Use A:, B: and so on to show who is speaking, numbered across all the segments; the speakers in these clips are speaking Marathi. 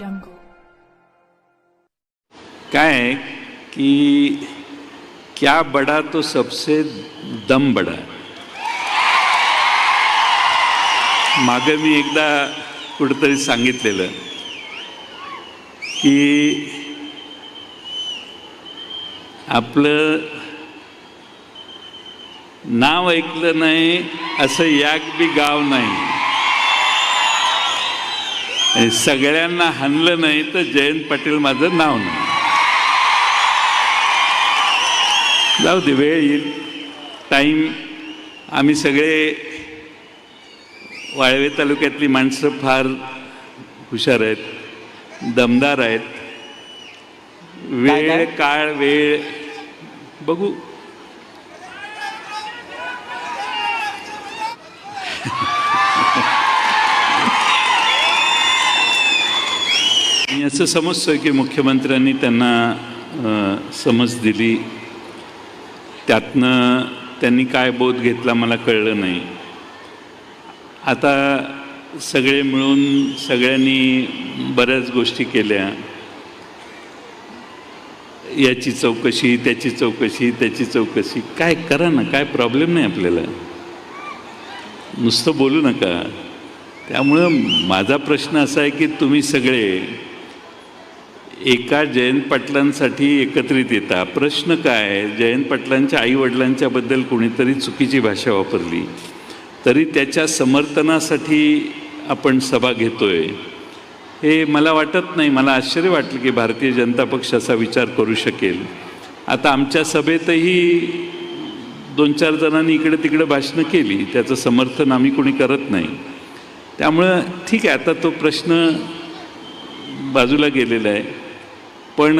A: jungle. काय आहे की क्या बडा तो सबसे दम बडा माग मी एकदा कुठंतरी सांगितलेलं की आपलं नाव ऐकलं नाही असं याक बी गाव नाही आणि सगळ्यांना हाणलं नाही तर जयंत पाटील माझं नाव नाही. जाऊ दे वेळ येईल. टाईम आम्ही सगळे वाळवे तालुक्यातली माणसं फार हुशार आहेत दमदार आहेत. वेळ? काळ वेळ बघू. मी असं समजतोय की मुख्यमंत्र्यांनी त्यांना समज दिली. त्यातनं त्यांनी काय बोध घेतला मला कळलं नाही. आता सगळे मिळून सगळ्यांनी बऱ्याच गोष्टी केल्या. याची चौकशी त्याची चौकशी त्याची चौकशी. काय करा ना काय प्रॉब्लेम नाही आपल्याला. नुसतं बोलू नका. त्यामुळं माझा प्रश्न असा आहे की तुम्ही सगळे एका जयंत पाटलांसाठी एकत्रित येता. प्रश्न काय जयंत पाटलांच्या आईवडिलांच्याबद्दल कोणीतरी चुकीची भाषा वापरली. तरी त्याच्या समर्थनासाठी आपण सभा घेतोय. हे मला वाटत नाही. मला आश्चर्य वाटलं की भारतीय जनता पक्ष असा विचार करू शकेल. आता आमच्या सभेतही दोन चार जणांनी इकडे तिकडे भाषणं केली. त्याचं समर्थन आम्ही कोणी करत नाही. त्यामुळं ठीक आहे. आता तो प्रश्न बाजूला गेलेला आहे. पण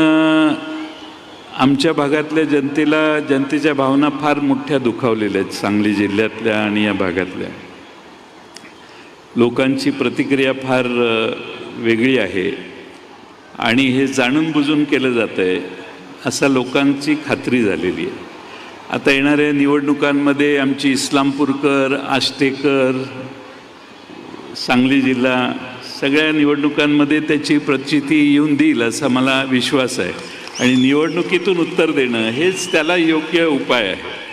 A: आमच्या भागातल्या जनतेला जनतेच्या भावना फार मोठ्या दुखावलेल्या आहेत सांगली जिल्ह्यातल्या आणि या भागातल्या. लोकांची प्रतिक्रिया फार वेगळी आहे. आणि हे जाणून बुजून केलं जातं आहे असा लोकांची खात्री झालेली आहे. आता येणाऱ्या निवडणुकांमध्ये आमची इस्लामपूरकर आष्टेकर सांगली जिल्हा सगळ्या निवडणुकांमध्ये त्याची प्रचिती येऊन देईल असा मला विश्वास आहे. आणि निवडणुकीतून उत्तर देणं हेच त्याला योग्य उपाय आहे.